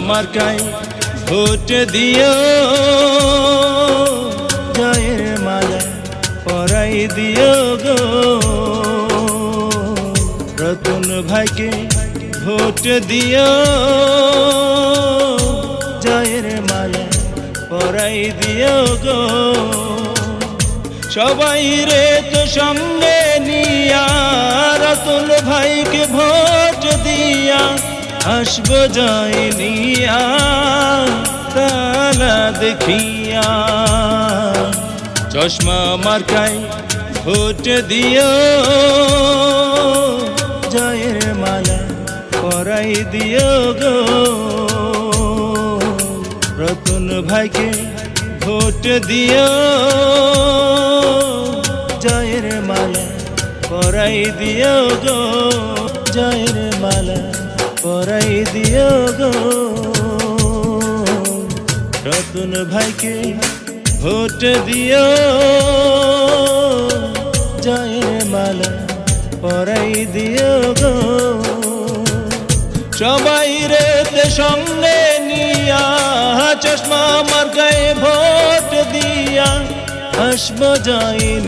মার্কায় ভোট দিও। জয়ের মালা পরাই দিও গো। রতন ভাইকে ভোট দিও। জয়ের মালা পরাই দিও গো। সবাই রে তো সঙ্গে নিয়া, রতন ভাইকে ভোট দিয়া। আসব জয় নিয়া তালা দেখিয়া। চশমা মার্কাই ভোট দিও, জয়ের মালা পরাই দিও গো। রতন ভাইকে ভোট দিও, জয়ের মালা পরাই দিও গো। মালা পরাই দিও গো। রতন ভাইকে ভোট দিও। জয়ের মালা পরাই দিও গো। সবাই রেতে সঙ্গে নিয়া, চশমা মার্কায় ভোট দিয়া আসব যাইনি